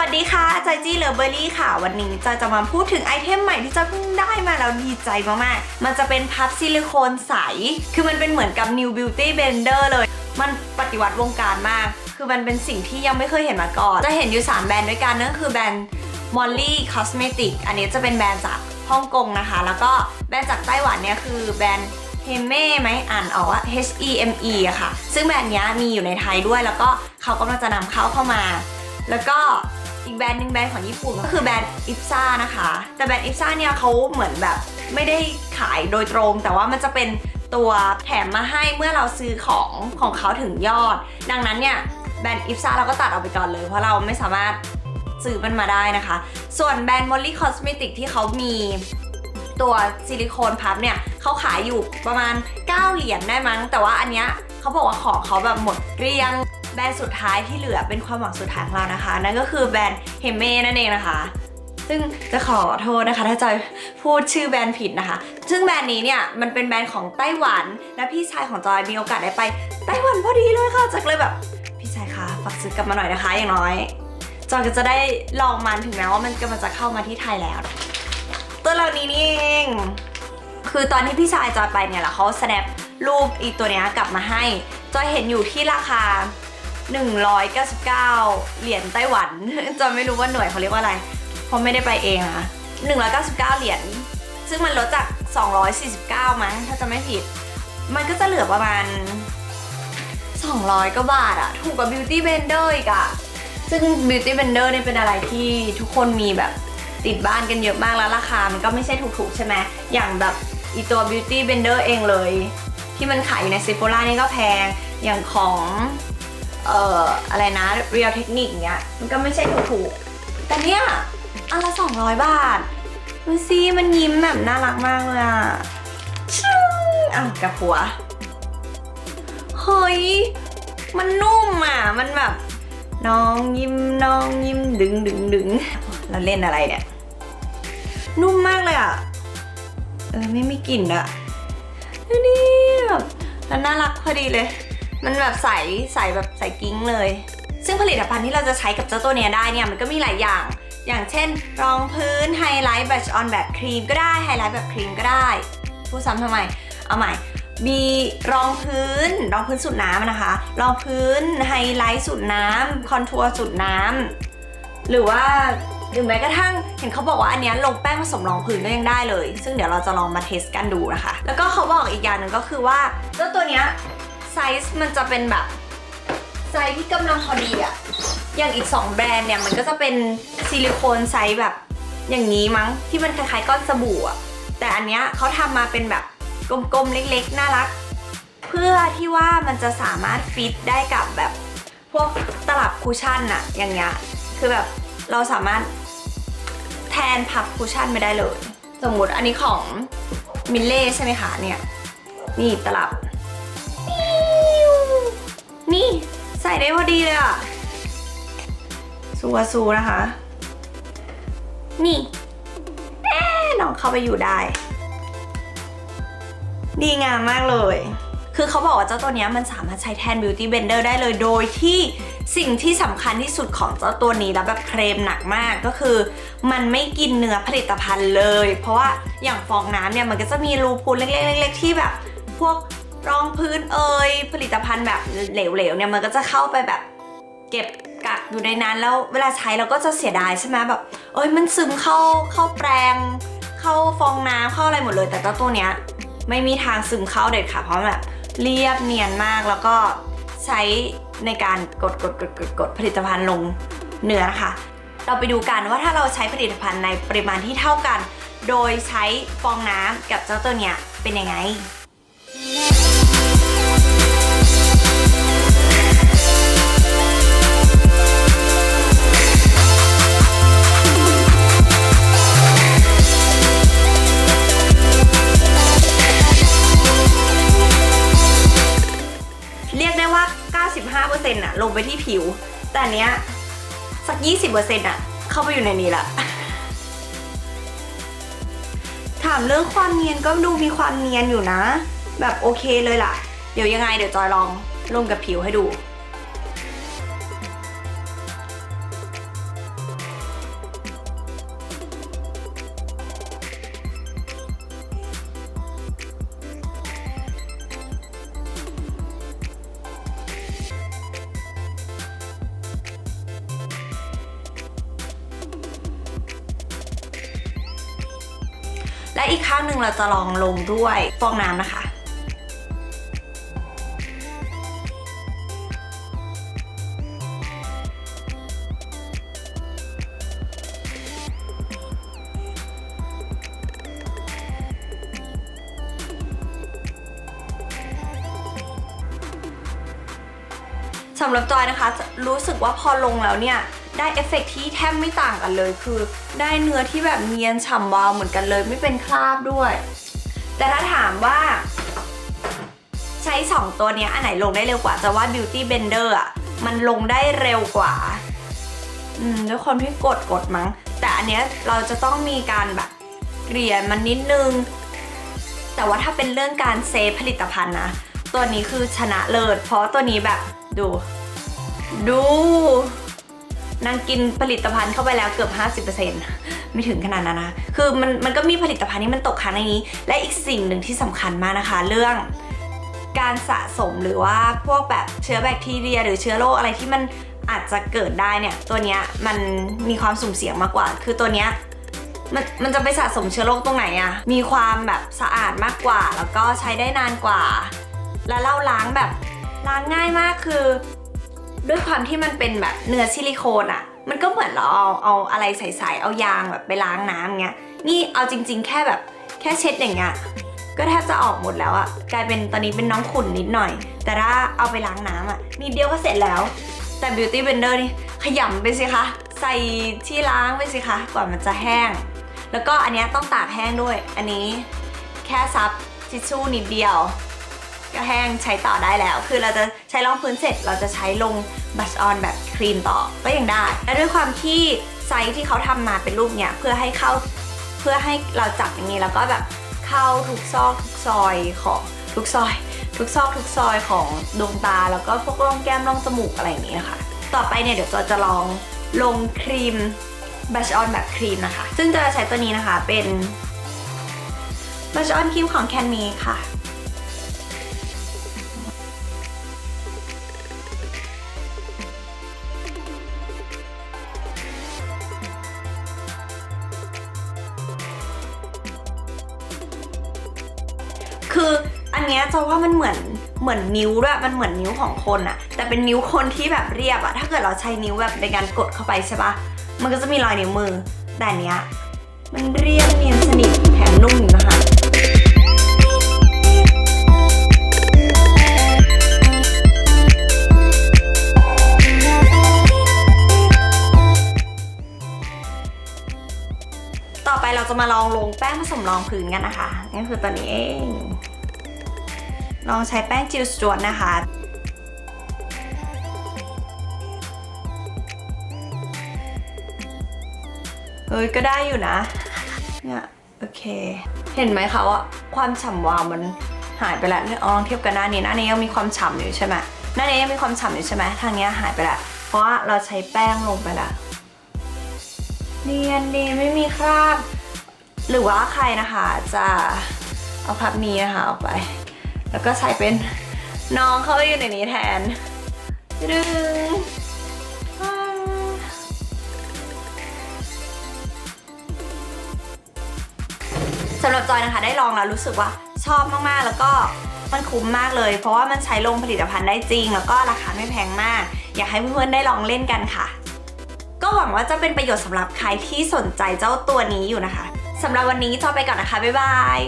วัสดีค่ะจอยจี้เลเบอรี่ค่ะ วันนี้จอยจะมาพูดถึงไอเทมใหม่ที่จอยเพิ่งได้มาแล้วดีใจมากๆ มันจะเป็นพับซิลิโคนใส คือมันเป็นเหมือนกับ New Beauty Blender เลย มันปฏิวัติวงการมาก คือมันเป็นสิ่งที่ยังไม่เคยเห็นมาก่อน จะเห็นอยู่ 3 แบรนด์ด้วยกันนั่นคือแบรนด์ Molly Cosmetic อันนี้จะเป็นแบรนด์จากฮ่องกงนะคะ แล้วก็แบรนด์จากไต้หวันเนี่ยคือแบรนด์เฮเม่ไหมอ่านออกว่า H E M E อะค่ะ ซึ่งแบรนด์นี้มีอยู่ในไทยด้วย แล้วก็เขากำลังจะนำเข้าเข้ามา แล้วก็ อีกแบรนด์หนึ่งแบรนด์ของญี่ปุ่นก็คือแบรนด์อิฟซ่านะคะ แต่แบรนด์อิฟซ่าเนี่ยเขาเหมือนแบบไม่ได้ขายโดยตรง แต่ว่ามันจะเป็นตัวแถมมาให้เมื่อเราซื้อของของเขาถึงยอด ดังนั้นเนี่ยแบรนด์อิฟซ่าเราก็ตัดออกไปก่อนเลย เพราะเราไม่สามารถซื้อมันมาได้นะคะ ส่วนแบรนด์ Molly Cosmetic ที่เขามีตัวซิลิโคนพับเนี่ยเขาขายอยู่ประมาณ 9 เหรียญได้มั้ง แต่ว่าอันเนี้ยเขาบอกว่าของเขาแบบหมดเกลี้ยง รนด์สุดท้ายที่เหลือเป็นความหวังสุดท้ายของเรานะคะ นั่นก็คือแบรนด์เฮเม่นั่นเองนะคะ ซึ่งจะขอโทษนะคะ ถ้าจอยพูดชื่อแบรนด์ผิดนะคะ ซึ่งแบรนด์นี้เนี่ยมันเป็นแบรนด์ของไต้หวัน และพี่ชายของจอยมีโอกาสได้ไปไต้หวันพอดีเลยค่ะจากเลยแบบพี่ชายคะฝากซื้อกลับมาหน่อยนะคะ อย่างน้อยจอยก็จะได้ลองมันถึงแม้ว่ามันกำลังจะเข้ามาที่ไทยแล้ว ตัวเหล่านี้นี่เองคือตอนที่พี่ชายจอยไปเนี่ยแหละเขาสแนปรูปอีตัวเนี้ยกลับมาให้ จอยเห็นอยู่ที่ราคา 199 เหรียญไต้หวันจอยไม่รู้ว่าหน่วยเขาเรียกว่าอะไร เพราะไม่ได้ไปเองนะ199 เหรียญ ซึ่งมันลดจาก 249 มั้ง ถ้าจะไม่ผิด มันก็จะเหลือประมาณ 200กว่าบาทอะถูกกว่า Beauty Blender อีกอะซึ่ง Beauty Blender เนี่ยเป็นอะไรที่ทุกคนมีแบบติดบ้านกันเยอะมากแล้วราคา มันก็ไม่ใช่ถูกๆใช่ไหม อย่างแบบอีตัว Beauty Blender เองเลย ที่มันขายอยู่ใน Sephora นี่ก็แพง อย่างของ เอ่ออะไรนะ Real Technique เนี้ยมันก็ไม่ใช่ถูกๆแต่เนี้ยอันละ200บาทดูสิมันยิ้มแบบน่ารักมากเลยอะชิงอ้าวกับหัวเฮ้ยมันนุ่มอะ มันแบบ น้องยิ้มน้องยิ้มดึงดึงดึงเราเล่นอะไรเนี่ย นุ่มมากเลยอะ เออไม่มีกลิ่นอะนี่แบบแล้วน่ารักพอดีเลย มันแบบใสใสแบบใสกิ้งเลย ซึ่งผลิตภัณฑ์ที่เราจะใช้กับเจ้าตัวเนี้ยได้เนี่ยมันก็มีหลายอย่าง อย่างเช่น รองพื้นไฮไลท์บัชออนแบบครีมก็ได้ไฮไลท์แบบครีมก็ได้พูดซ้ำทำไม เอาใหม่มีรองพื้นรองพื้นสูตรน้ำนะคะ รองพื้นไฮไลท์สูตรน้ำคอนทัวร์สูตรน้ำหรือว่าหรือแม้กระทั่งเห็นเขาบอกว่าอันเนี้ยลงแป้งผสมรองพื้นก็ยังได้เลย ซึ่งเดี๋ยวเราจะลองมาเทสกันดูนะคะ แล้วก็เขาบอกอีกอย่างหนึ่งก็คือว่าเจ้าตัวเนี้ย ซส์มันจะเป็นแบบไซส์ที่กำลังพอดีอะอย่างอีก 2 แบรนด์เนี่ยมันก็จะเป็นซิลิโคนไซส์แบบอย่างนี้มั้งที่มันคล้ายๆก้อนสบู่อะแต่อันเนี้ยเขาทำมาเป็นแบบกลมๆเล็กๆ น่ารัก เพื่อที่ว่ามันจะสามารถฟิตได้กับแบบพวกตลับคูชั่นอะอย่างเงี้ยคือแบบเราสามารถแทนพับคูชั่นไม่ได้เลย สมมติอันนี้ของมิลเล่ใช่ไหมคะเนี่ยนี่ตลับ นี่ใส่ได้พอดีเลยอะซูวาซูนะคะ นี่แน่น้องเข้าไปอยู่ได้ ดีงามมากเลย คือเขาบอกว่าเจ้าตัวนี้มันสามารถใช้แทน Beauty Blender ได้เลยโดยที่สิ่งที่สำคัญที่สุดของเจ้าตัวนี้แล้วแบบเคลมหนักมากก็คือ มันไม่กินเนื้อผลิตภัณฑ์เลย เพราะว่าอย่างฟองน้ำเนี่ยมันก็จะมีรูพูนเล็กๆๆที่แบบ พวก รองพื้นเอยผลิตภัณฑ์แบบเหลวๆเนี่ยมันก็จะเข้าไปแบบเก็บกักอยู่ในนั้นแล้วเวลาใช้เราก็จะเสียดายใช่ไหมแบบเอ้ยมันซึมเข้าเข้าแปรงเข้าฟองน้ำเข้าอะไรหมดเลย แต่เจ้าตัวเนี้ยไม่มีทางซึมเข้าเด็ดค่ะเพราะแบบเรียบเนียนมากแล้วก็ใช้ในการกดกดกดกดกดผลิตภัณฑ์ลงเนื้อนะคะ เราไปดูกันว่าถ้าเราใช้ผลิตภัณฑ์ในปริมาณที่เท่ากัน โดยใช้ฟองน้ำกับเจ้าตัวเนี้ยเป็นยังไง 95%อะลงไปที่ผิว แต่เนี้ยสัก 20%อะเข้าไปอยู่ในนี้ละถามเรื่องความเนียนก็ดูมีความเนียนอยู่นะ แบบโอเคเลยล่ะ เดี๋ยวยังไงเดี๋ยวจอยลองลงกับผิวให้ดู และอีกข้างหนึ่งเราจะลองลงด้วยฟองน้ำนะคะสำหรับจอยนะคะ รู้สึกว่าพอลงแล้วเนี่ย ได้เอฟเฟกต์ที่แทบไม่ต่างกันเลย คือ ได้เนื้อที่แบบเนียนฉ่ำวาวเหมือนกันเลยไม่เป็นคราบด้วย แต่ถ้าถามว่า ใช้ 2 ตัวนี้อันไหนลงได้เร็วกว่าจะว่า Beauty Blender อะมันลงได้เร็วกว่าอืมด้วยความที่กดกดมั้ง แต่อันเนี้ยเราจะต้องมีการแบบเกลี่ยมันนิดนึง แต่ว่าถ้าเป็นเรื่องการเซฟผลิตภัณฑ์นะ ตัวนี้คือชนะเลิศเพราะตัวนี้แบบดู ดู นางกินผลิตภัณฑ์เข้าไปแล้วเกือบ 50%ไม่ถึงขนาดนั้นนะ คือมันมันก็มีผลิตภัณฑ์ที่มันตกค้างในนี้ และอีกสิ่งหนึ่งที่สำคัญมากนะคะ เรื่องการสะสมหรือว่าพวกแบบเชื้อแบคทีเรีย หรือเชื้อโรคอะไรที่มันอาจจะเกิดได้เนี่ย ตัวเนี้ยมันมีความสุ่มเสี่ยงมากกว่า คือตัวเนี้ยมันมันจะไปสะสมเชื้อโรคตรงไหนอะมีความแบบสะอาดมากกว่า แล้วก็ใช้ได้นานกว่า แล้วเราล้างแบบล้างง่ายมากคือ ด้วยความที่มันเป็นแบบเนื้อซิลิโคนอะมันก็เหมือนเราเอาเอาอะไรใสๆเอายางแบบไปล้างน้ำเงี้ย นี่เอาจริง ๆ แค่แบบแค่เช็ดอย่างเงี้ยก็แทบจะออกหมดแล้วอะกลายเป็นตอนนี้เป็นน้องขุ่นนิดหน่อย แต่ถ้าเอาไปล้างน้ำอะนิดเดียวก็เสร็จแล้ว แต่ Beauty Blender นี่ขยำไปสิคะ ใส่ที่ล้างไปสิคะกว่ามันจะแห้ง แล้วก็อันนี้ต้องตากแห้งด้วย อันนี้แค่ซับทิชชู่นิดเดียว ก็แห้งใช้ต่อได้แล้ว คือเราจะใช้รองพื้นเสร็จ เราจะใช้ลงบัชออนแบบครีมต่อก็ยังได้ และด้วยความที่ไซส์ที่เขาทำมาเป็นรูปเนี้ยเพื่อให้เข้าเพื่อให้เราจับอย่างนี้แล้วก็แบบเข้าทุกซอกทุกซอยของทุกซอย ทุกซอกทุกซอยของดวงตา แล้วก็พวกร่องแก้มร่องจมูกอะไรอย่างนี้นะคะต่อไปเนี่ยเดี๋ยวจอยจะลองลงครีมบัชออนแบบครีมนะคะ ซึ่งจะใช้ตัวนี้นะคะเป็นบัชออนครีมของแคนมีค่ะ เนี้ยจะว่ามันเหมือนเหมือนนิ้วด้วยมันเหมือนนิ้วของคนอะแต่เป็นนิ้วคนที่แบบเรียบอะถ้าเกิดเราใช้นิ้วแบบในการกดเข้าไปใช่ปะมันก็จะมีรอยนิ้วมือ แต่เนี้ยมันเรียบเนียนสนิทแถมนุ่มนะคะต่อไปเราจะมาลองลงแป้งผสมรองพื้นกันนะคะนี่คือตัวนี้เอง ลองใช้แป้งจิลสจวนนะคะเฮ้ยก็ได้อยู่นะ เนี่ย โอเค เห็นไหมคะว่าความฉ่ำวาวมันหายไปแล้วเนี่ยอาลองเทียบกันหน้านี้หน้านี้ยังมีความฉ่ำอยู่ใช่ไหมหน้านี้ยังมีความฉ่ำอยู่ใช่ไหมทางเนี้ยหายไปแล้วเพราะว่าเราใช้แป้งลงไปแล้วเนียนดีไม่มีคราบ หรือว่าใครนะคะจะเอาพับนี้นะคะออกไป แล้วก็ใส่เป็นน้องเข้าไปอยู่ในนี้แทนดึงสำหรับจอยนะคะได้ลองแล้วรู้สึกว่าชอบมากๆ แล้วก็มันคุ้มมากเลย เพราะว่ามันใช้ลงผลิตภัณฑ์ได้จริง แล้วก็ราคาไม่แพงมาก อยากให้เพื่อนๆได้ลองเล่นกันค่ะ ก็หวังว่าจะเป็นประโยชน์สำหรับใครที่สนใจเจ้าตัวนี้อยู่นะคะสำหรับวันนี้จอไปก่อนนะคะ บ๊ายบาย